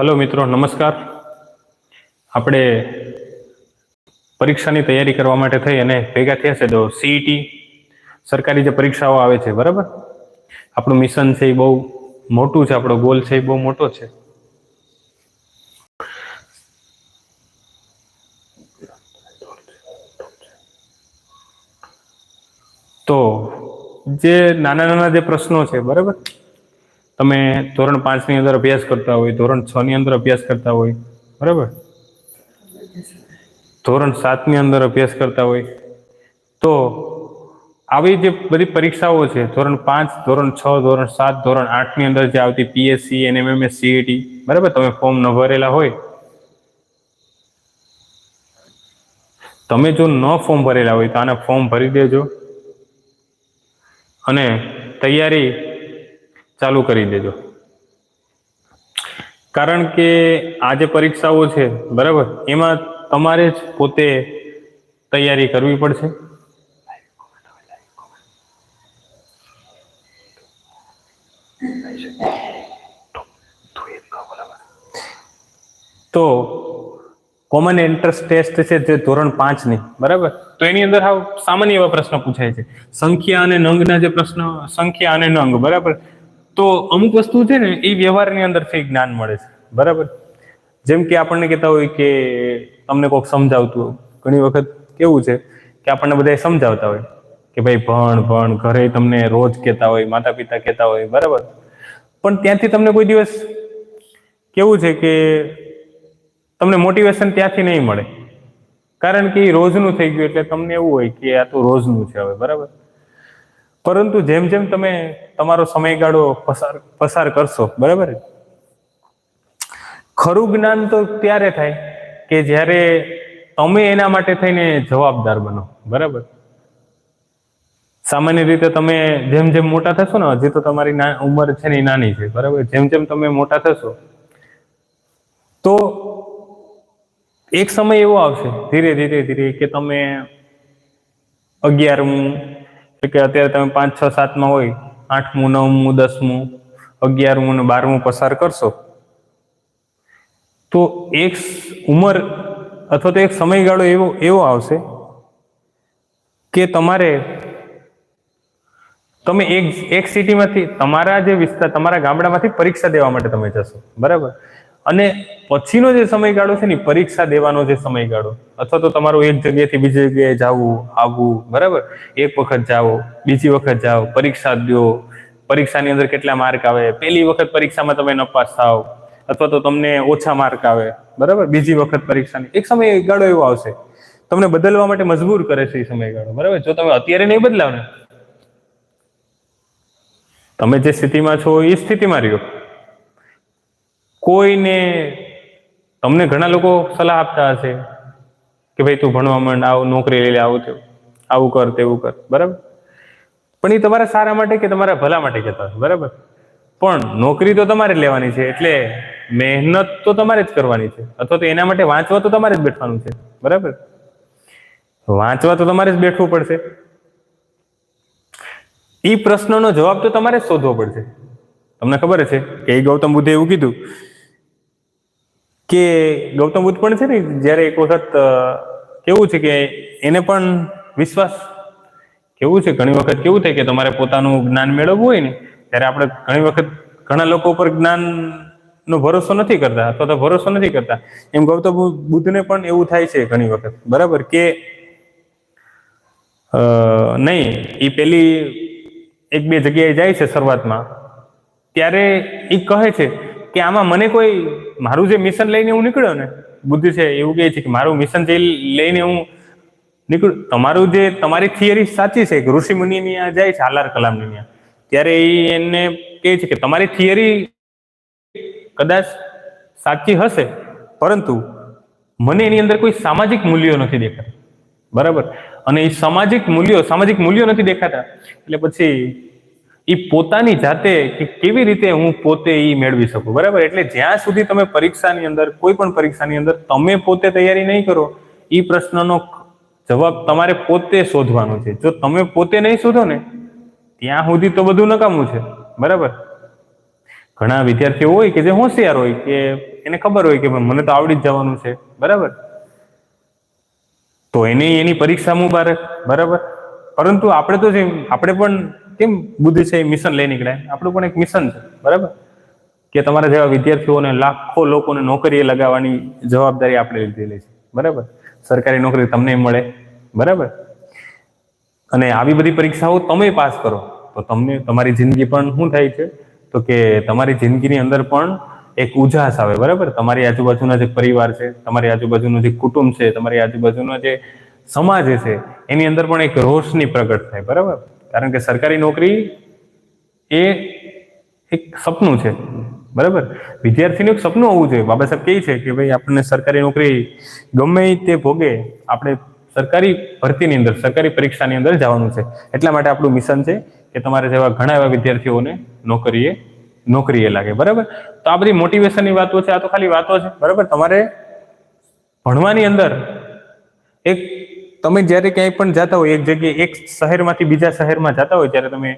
Hello મિત્રો, નમસ્કાર. આપણે પરીક્ષાની તૈયારી કરવા માટે થઈ અને ભેગા થયા છે તો સીઈટી સરકારી જે પરીક્ષાઓ આવે છે, બરાબર? આપણું મિશન છે એ બહુ મોટું છે, આપણો ગોલ છે એ બહુ મોટો છે. તો જે નાના નાના જે પ્રશ્નો છે, બરાબર? તમે ધોરણ પાંચની અંદર અભ્યાસ કરતા હોય, ધોરણ છ ની અંદર અભ્યાસ કરતા હોય, બરાબર? ધોરણ સાતની અંદર અભ્યાસ કરતા હોય. તો આવી જે બધી પરીક્ષાઓ છે, ધોરણ પાંચ, ધોરણ છ, ધોરણ સાત, ધોરણ આઠની અંદર જે આવતી પીએસસી એનએમએમએસ સીઈટી બરાબર? તમે ફોર્મ ન ભરેલા હોય. તમે જો ન ફોર્મ ભરેલા હોય તો આને ફોર્મ ભરી દેજો. અને તૈયારી ચાલુ કરી દેજો. કારણ કે આ જે પરીક્ષાઓ છે, બરાબર, એમાં તમારે જ પોતે તૈયારી કરવી પડશે. તો કોમન એન્ટ્રન્સ ટેસ્ટ છે જે ધોરણ પાંચની બરાબર? તો એની અંદર સામાન્ય એવા પ્રશ્ન પૂછાય છે. સંખ્યા અને નંગના જે પ્રશ્ન, સંખ્યા અને નંગ, બરાબર? તો અમુક વસ્તુ છે ને, એ વ્યવહારની અંદરથી જ્ઞાન મળે છે. બરાબર? જેમ કે આપણને કહેતા હોય કે તમને કોઈક સમજાવતું હોય. ઘણી વખત કેવું છે કે આપણને બધા સમજાવતા હોય કે ભાઈ ભણ ભણ, ઘરે તમને રોજ કહેતા હોય માતા પિતા કહેતા હોય, બરાબર? પણ ત્યાંથી તમને કોઈ દિવસ કેવું છે કે તમને મોટિવેશન ત્યાંથી નહીં મળે. કારણ કે એ રોજનું થઈ ગયું એટલે તમને એવું હોય કે આ તો રોજનું છે હવે, બરાબર? પરંતુ જેમ જેમ તમે તમારો સમયગાળો પસાર પસાર કરશો, બરાબર ખરું જ્ઞાન તો ત્યારે થાય કે જ્યારે તમે એના માટે થઈને જવાબદાર બનો, બરાબર? સામાન્ય રીતે તમે જેમ જેમ મોટા થશો ને, હજી તો તમારી ઉંમર છે ને નાની છે, બરાબર? જેમ જેમ તમે મોટા થશો, તો એક સમય એવો આવશે ધીરે ધીરે ધીરે કે તમે અગિયારમું કે અત્યારે તમે પાંચ, છ, સાતમાં હોય, આઠમું, નવમું, દસમું, અગિયારમું ને બારમું પસાર કરશો. તો એક ઉંમર અથવા તો એક સમયગાળો એવો એવો આવશે કે તમારે, તમે એક એક સિટીમાંથી તમારા જે વિસ્તાર તમારા ગામડામાંથી પરીક્ષા દેવા માટે તમે જશો. બરાબર? અને પછીનો જે સમયગાળો છે ને પરીક્ષા દેવાનો જે સમયગાળો. અથવા તો તમારું એક જગ્યાએથી બીજી જગ્યાએ જવું, આવવું, બરાબર? એક વખત જાઓ, બીજી વખત જાઓ, પરીક્ષા દો. પરીક્ષાની અંદર કેટલા માર્ક આવે? પહેલી વખત પરીક્ષામાં તમે નપાસ થાવ. અથવા તો તમને ઓછા માર્ક આવે. બરાબર? બીજી વખત પરીક્ષાની. એક સમયગાળો એવો આવશે. તમને બદલવા માટે મજબૂર કરે છે એ સમયગાળો. બરાબર? જો તમે અત્યારે નહીં બદલાવ ને તમે જે સ્થિતિમાં છો એ સ્થિતિમાં રહ્યો. કોઈને તમને ઘણા લોકો સલાહ આપતા હશે કે ભાઈ તું ભણવા માંડ, આવું નોકરી લઈ લે, આવું તેવું આવું કર, તેવું કર. બરાબર? પણ એ તમારા સારા માટે કે તમારા ભલા માટે કહેતા હશે? બરાબર? પણ નોકરી તો તમારે જ લેવાની છે, એટલે મહેનત તો તમારે જ કરવાની છે. અથવા તો એના માટે વાંચવા તો તમારે જ બેઠવાનું છે. બરાબર? વાંચવા તો તમારે જ બેઠવું પડશે. એ પ્રશ્નનો જવાબ તો તમારે જ શોધવો પડશે. તમને ખબર છે કે એ ગૌતમ બુદ્ધે એવું કીધું કે ગૌતમ બુદ્ધ પણ છે ને, જ્યારે એક વખત કેવું છે કે એને પણ વિશ્વાસ, કેવું છે ઘણી વખત કેવું થાય કે તમારે પોતાનું જ્ઞાન મેળવવું હોય ને, ત્યારે આપણે ઘણી વખત ઘણા લોકો પર જ્ઞાનનો ભરોસો નથી કરતા, અથવા તો ભરોસો નથી કરતા. એમ ગૌતમ બુદ્ધને પણ એવું થાય છે ઘણી વખત. બરાબર કે નહીં, એ પેલી એક બે જગ્યાએ જાય છે શરૂઆતમાં. ત્યારે એ કહે છે કે આમાં મને કોઈ મારું જે મિશન લઈને હું નીકળ્યો ને, બુદ્ધિ છે એવું કહે છે કે મારું મિશન જે લઈને હું નીકળું તમારું જે, તમારી થિયરી સાચી છે કે ઋષિ મુનિની ત્યાં જાય છે હાલાર કલામની ત્યાં. ત્યારે એ એને કહે છે કે તમારી થિયરી કદાચ સાચી હશે, પરંતુ મને એની અંદર કોઈ સામાજિક મૂલ્યો નથી દેખાતા. બરાબર? અને એ સામાજિક મૂલ્યો સામાજિક મૂલ્યો નથી દેખાતા. એટલે પછી એ પોતાની જાતે કે કેવી રીતે હું પોતે એ મેળવી શકું? બરાબર? એટલે જ્યાં સુધી તમે પરીક્ષાની અંદર, કોઈ પણ પરીક્ષાની અંદર તમે પોતે તૈયારી નહીં કરો એ પ્રશ્નનો જવાબ તમારે પોતે શોધવાનો છે. જો તમે પોતે નહીં શોધો ને, ત્યાં સુધી તો બધું નકામું છે. બરાબર? ઘણા વિદ્યાર્થીઓ હોય કે જે હોશિયાર હોય કે એને ખબર હોય કે મને તો આવડી જ જવાનું છે. બરાબર? તો એને એની પરીક્ષા મુબારક. બરાબર? પરંતુ આપણે તો જે, આપણે પણ કેમ બુદ્ધિ છે એ મિશન લઈ નીકળે? આપણું પણ એક મિશન છે, બરાબર? કે તમારા જેવા વિદ્યાર્થીઓને લાખો લોકોને નોકરીએ લગાવવાની જવાબદારી આપણે લીધેલી છે, બરાબર? સરકારી નોકરી તમને મળે, બરાબર? અને આવી બધી પરીક્ષાઓ તમે પાસ કરો, તો તમને, તમારી જિંદગી પણ શું થાય છે? તો કે તમારી જિંદગીની અંદર પણ એક ઉજાસ આવે, બરાબર? તમારી આજુબાજુના જે પરિવાર છે, તમારી આજુબાજુનું જે કુટુંબ છે, તમારી આજુબાજુનો જે સમાજ છે, એની અંદર પણ એક રોશની પ્રગટ થાય, બરાબર? કારણ કે સરકારી નોકરી એ એક સપનું છે. બરાબર? વિદ્યાર્થીનું એક સપનું હોવું જોઈએ. બાબા સાહેબ કહે છે કે ભાઈ, આપણને સરકારી નોકરી ગમે તે ભોગે, આપણે સરકારી ભરતીની અંદર, સરકારી પરીક્ષાની અંદર જવાનું છે. એટલા માટે આપણું મિશન છે કે તમારે જેવા ઘણા એવા વિદ્યાર્થીઓને નોકરીએ નોકરીએ લાગે. બરાબર? તો આ બધી મોટિવેશનની વાતો છે. આ તો ખાલી વાતો છે. બરાબર? તમારે ભણવાની અંદર એક તમે જ્યારે ક્યાંય પણ જતા હોય, એક જગ્યાએ, એક શહેરમાંથી બીજા શહેરમાં જતા હોય, ત્યારે તમે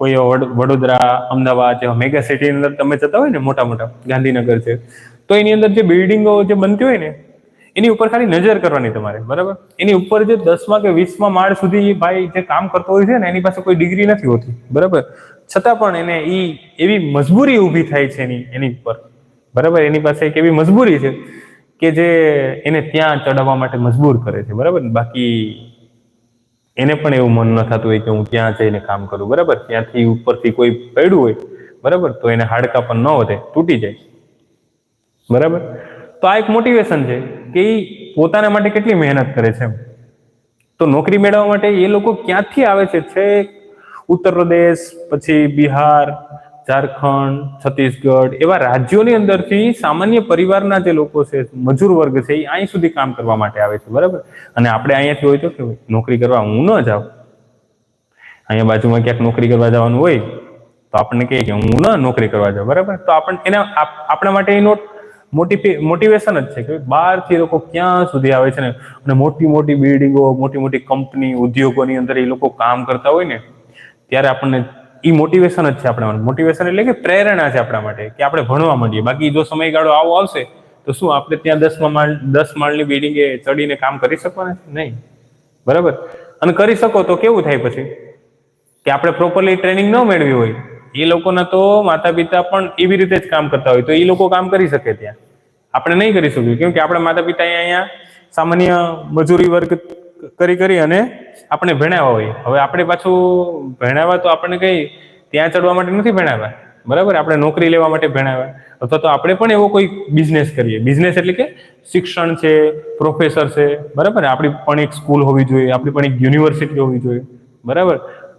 કોઈ વડોદરા, અમદાવાદ, જેવા મેગા સિટીની અંદર તમે જતા હોય ને મોટા મોટા ગાંધીનગર છે, તો એની અંદર જે બિલ્ડિંગો જે બનતી હોય ને, એની ઉપર ખાલી નજર કરવાની તમારે, બરાબર? એની ઉપર જે દસમા કે વીસમા માળ સુધી ભાઈ જે કામ કરતો હોય છે ને, એની પાસે કોઈ ડિગ્રી નથી હોતી, બરાબર? છતાં પણ એને એ એવી મજબૂરી ઊભી થાય છે એની એની ઉપર, બરાબર? એની પાસે એક એવી મજબૂરી છે કે જે એને ત્યાં ચડાવવા માટે મજબૂર કરે છે, બરાબર? બાકી એને પણ એવું મન ન થતું હોય કે હું ત્યાં જઈને કામ કરું, બરાબર? ત્યાંથી ઉપરથી કોઈ પડ્યું હોય, બરાબર? તો એને હાડકા પણ ન વધે, તૂટી જાય, બરાબર? તો આ એક મોટિવેશન છે કે એ પોતાના માટે કેટલી મહેનત કરે છે તો નોકરી મેળવવા માટે એ લોકો ક્યાંથી આવે છે? છેક ઉત્તર પ્રદેશ, પછી બિહાર ઝારખંડ, છત્તીસગઢ એવા રાજ્યોની અંદરથી સામાન્ય પરિવારના જે લોકો છે, મજૂર વર્ગ છે, એ અહીં સુધી કામ કરવા માટે આવે છે, બરાબર? અને આપણે અહીંયાથી હોય તો કે નોકરી કરવા હું ન જાઉં. અહીંયા બાજુમાં ક્યાંક નોકરી કરવા જવાનું હોય, તો આપણને કહે કે હું ન નોકરી કરવા જાઉં, બરાબર? તો આપણે એના આપણા માટે એનો મોટી મોટિવેશન જ છે કે બહારથી લોકો ક્યાં સુધી આવે છે ને? અને મોટી મોટી બિલ્ડિંગો, મોટી મોટી કંપની, ઉદ્યોગોની અંદર એ લોકો કામ કરતા હોય ને, ત્યારે આપણને એ મોટિવેશન જ છે આપણા માટે. મોટિવેશન એટલે કે પ્રેરણા છે આપણા માટે, કે આપણે ભણવા માંડીએ. બાકી જો સમયગાળો આવો આવશે, તો શું આપણે ત્યાં દસમા માળ, દસ માળની બિલ્ડિંગે ચડીને કામ કરી શકવાના નહીં. બરાબર? અને કરી શકો તો કેવું થાય પછી? કે આપણે પ્રોપરલી ટ્રેનિંગ ન મેળવી હોય, એ લોકોના તો માતા પિતા પણ એવી રીતે જ કામ કરતા હોય, તો એ લોકો કામ કરી શકે ત્યાં. આપણે નહીં કરી શકીએ, કેમ કે આપણા માતા પિતા અહીંયા સામાન્ય મજૂરી વર્ગ કરી કરી અને આપણે ભણાવ્યા હોય હવે આપણે પાછું ભણાવ્યા તો આપણને કઈ ત્યાં ચડવા માટે નથી ભણાવ્યા બરાબર? આપણે નોકરી લેવા માટે ભણાવ્યા અથવા તો આપણે પણ એવો કોઈ બિઝનેસ કરીએ. બિઝનેસ એટલે કે શિક્ષણ છે પ્રોફેસર છે. બરાબર? આપણી પણ એક સ્કૂલ હોવી જોઈએ, આપણી પણ એક યુનિવર્સિટી હોવી જોઈએ. બરાબર?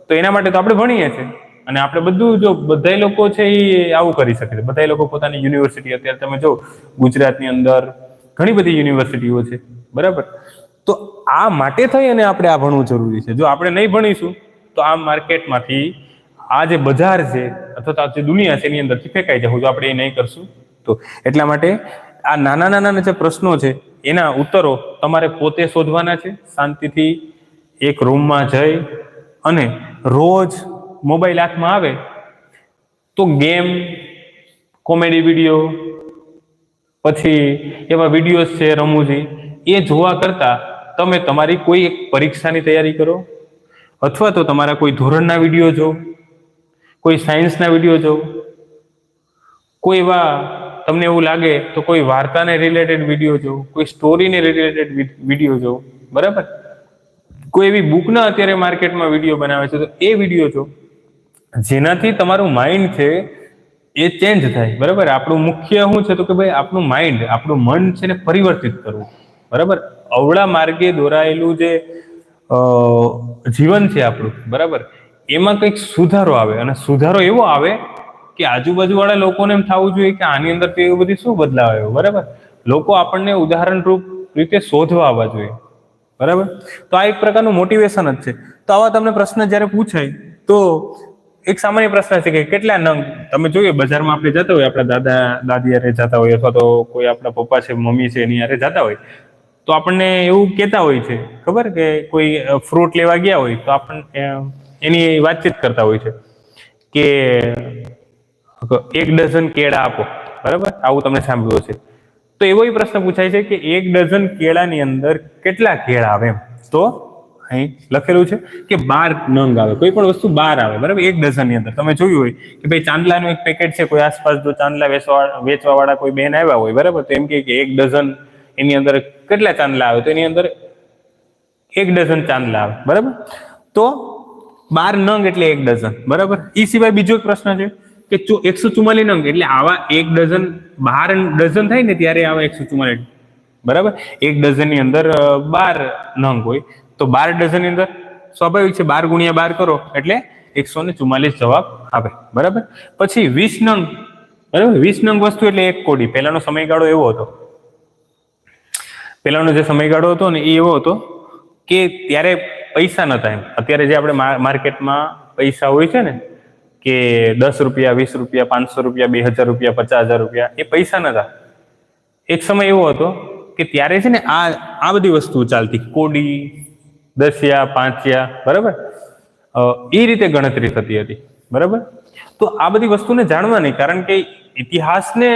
તો એના માટે તો આપણે ભણીએ છીએ. અને આપણે બધું જો બધા લોકો છે એ આવું કરી શકે છે. બધા લોકો પોતાની યુનિવર્સિટી અત્યારે તમે જો ગુજરાતની અંદર ઘણી બધી યુનિવર્સિટીઓ છે. બરાબર? તો આ માટે થઈ અને આપણે આ ભણવું જરૂરી છે. જો આપણે નહીં ભણીશું, તો આ માર્કેટમાંથી આ જે બજાર છે, અથવા જે દુનિયા છે, એની અંદરથી ફેંકાઈ જવું જો આપણે એ નહીં કરશું. તો એટલા માટે આ નાના નાના જે પ્રશ્નો છે, એના ઉત્તરો તમારે પોતે શોધવાના છે. શાંતિથી એક રૂમમાં જઈ અને રોજ મોબાઈલ હાથમાં આવે તો ગેમ, કોમેડી વીડિયો, પછી એવા વિડીયોઝ છે રમૂજી, એ જોવા કરતા તમે તમારી કોઈ એક પરીક્ષાની તૈયારી કરો? અથવા તો તમારા કોઈ ધોરણના વીડિયો જો? કોઈ સાયન્સના વીડિયો જો? કોઈ એવા તમને એવું લાગે તો કોઈ વાર્તાને રિલેટેડ વીડિયો જો? કોઈ સ્ટોરીને રિલેટેડ વીડિયો જો? બરાબર? કોઈ એવી બુકના અત્યારે માર્કેટમાં વીડિયો બનાવે છે તો એ વીડિયો જો. જેનાથી તમારું માઇન્ડ છે એ ચેન્જ થાય. બરાબર? આપણું મુખ્ય શું છે તો કે ભાઈ આપણું માઇન્ડ આપણું મન છે ને પરિવર્તિત કરવું. બરાબર? અવળા માર્ગે દોરાયેલું જે જીવન છે આપણું, બરાબર? એમાં કંઈક સુધારો આવે અને સુધારો એવો આવે કે આજુબાજુવાળા લોકોને એમ થવું જોઈએ કે આની અંદર એવું બધી શું બદલાવ આવ્યો, બરાબર? લોકો આપણને ઉદાહરણરૂપ રીતે શોધવા આવવા જોઈએ, બરાબર? તો આ એક પ્રકારનું મોટિવેશન જ છે. તો આવા તમને પ્રશ્ન જ્યારે પૂછાય, તો એક સામાન્ય પ્રશ્ન છે કે કેટલા નંગ? તમે જોઈએ, બજારમાં આપણે જતા હોય, આપણા દાદા, દાદી હારે જતા હોય અથવા તો કોઈ આપણા પપ્પા છે, મમ્મી છે, એની હારે જતા હોય તો આપણને એવું કહેતા હોય છે, ખબર? કે કોઈ ફ્રૂટ લેવા ગયા હોય તો આપણને એની વાતચીત કરતા હોય છે કે, એક ડઝન કેળા આપો, બરાબર? આવું તમને સાંભળ્યું છે તો એવો પ્રશ્ન પૂછાય છે કે એક ડઝન કેળાની અંદર કેટલા કેળા આવે એમ? તો અહીં લખેલું છે કે બાર નંગ આવે, કોઈ પણ વસ્તુ બાર આવે, બરાબર? એક ડઝનની અંદર. તમે જોયું હોય કે ભાઈ ચાંદલાનું એક પેકેટ છે, કોઈ આસપાસ જો ચાંદલા વેચવા વેચવા વાળા કોઈ બેન આવ્યા હોય, બરાબર? તો એમ કે એક ડઝન એની અંદર કેટલા ચાંદલા આવે? તો એની અંદર એક ડઝન ચાંદલા આવે. બરાબર? તો બાર નંગ એટલે એક ડઝન. બરાબર? એ સિવાય બીજો એક પ્રશ્ન છે કે ચો એકસો ચુમ્માલીસ નંગ એટલે આવા એક ડઝન બાર ડઝન થાય ને ત્યારે આવા એકસો ચુમ્માલીસ બરાબર? એક ડઝનની અંદર બાર નંગ હોય. તો બાર ડઝનની અંદર સ્વાભાવિક છે બાર ગુણ્યા બાર કરો એટલે એકસો ને ચુમ્માલીસ જવાબ આવે. બરાબર? પછી વીસ નંગ. બરાબર? વીસ નંગ વસ્તુ એટલે એક કોડી. પહેલાનો સમયગાળો એવો હતો. પહેલાનો જે સમયગાળો હતો ને એ એવો હતો કે ત્યારે પૈસા નતા એમ. અત્યારે જે આપણે માર્કેટમાં પૈસા હોય છે ને, કે દસ રૂપિયા, વીસ રૂપિયા, પાંચસો રૂપિયા, બે હજાર રૂપિયા, પચાસ હજાર રૂપિયા, એ પૈસા નતા. એક સમય એવો હતો કે ત્યારે છે ને આ આ બધી વસ્તુ ચાલતી. કોડી, દસિયા, પાંચિયા, બરાબર? એ રીતે ગણતરી થતી હતી. બરાબર? તો આ બધી વસ્તુને જાણવાની કારણ કે ઇતિહાસને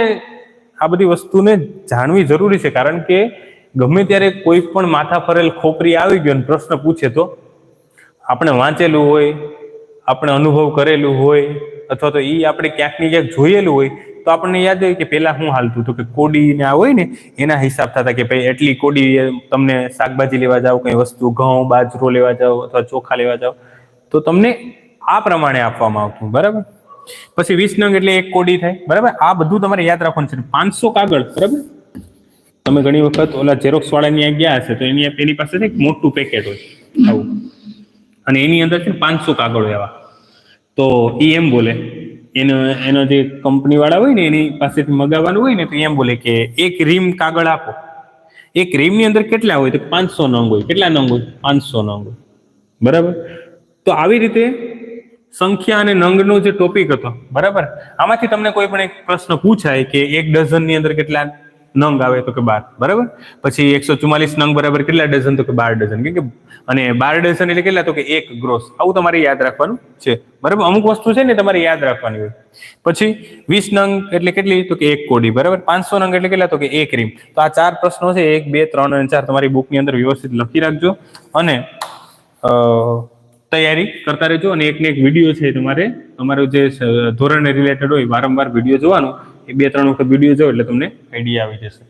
આ બધી વસ્તુને જાણવી જરૂરી છે, કારણ કે ગમે ત્યારે કોઈ પણ માથા ફરેલ ખોપરી આવી ગયો અને પ્રશ્ન પૂછે તો આપણે વાંચેલું હોય, આપણે અનુભવ કરેલું હોય, અથવા તો એ આપણે ક્યાંક ને ક્યાંક જોયેલું હોય, તો આપણને યાદ હોય કે પેલા શું હાલતું હતું, કે કોડી ને આ હોય ને, એના હિસાબ થતા કે ભાઈ એટલી કોડી તમને શાકભાજી લેવા જાઓ કઈ વસ્તુ, ઘઉં, બાજરો લેવા જાઓ અથવા ચોખા લેવા જાઓ તો તમને આ પ્રમાણે આપવામાં આવતું, બરાબર? પછી વીસ નંગ એટલે એક કોડી થાય, બરાબર? આ બધું તમારે યાદ રાખવાનું છે પાંચસો કાગળ, બરાબર? તમે ઘણી વખત ઓલા ઝેરોક્સ વાળાની ત્યાં ગયા હશે તો એની એની પાસે એક મોટું પેકેટ હોય. આવું. અને એની અંદર છે પાંચસો કાગળ એવા. તો એ એમ બોલે. એનો એનો જે કંપની વાળા હોય ને એની પાસેથી મગાવવાનું હોય ને તો એમ બોલે કે એક રીમ કાગળ આપો. એક રીમની અંદર કેટલા હોય? તો પાંચસો નંગ હોય. કેટલા નંગ હોય? પાંચસો નંગ હોય. બરાબર? તો આવી રીતે સંખ્યા અને નંગનો જે ટોપિક હતો બરાબર? આમાંથી તમને કોઈ પણ એક પ્રશ્ન પૂછાય કે એક ડઝનની અંદર કેટલા નંગ આવે તો કે બાર, બરાબર? પછી એકસો ચુમ્માલીસ નંગ બરાબર કેટલા ડઝન તો કે બાર ડઝન કે અને બાર ડઝન એટલે કેટલા? તો કે એક ગ્રોસ. આવું તમારે યાદ રાખવાનું છે. બરાબર? અમુક વસ્તુ છે ને તમારે યાદ રાખવાની હોય. પછી વીસ નંગ એટલે કેટલી? તો કે એક કોડી, બરાબર? પાંચસો નંગ એટલે કેટલા? તો કે એક રીમ. તો આ ચાર પ્રશ્નો છે. એક, બે, ત્રણ અને ચાર તમારી બુકની અંદર વ્યવસ્થિત લખી રાખજો. અને તૈયારી કરતા રહેજો. અને એક ને એક વીડિયો છે તમારે, તમારું જે ધોરણને રિલેટેડ હોય, વારંવાર વીડિયો જોવાનો. એ બે ત્રણ વખત વીડિયો જોયો એટલે તમને આઈડિયા આવી જશે.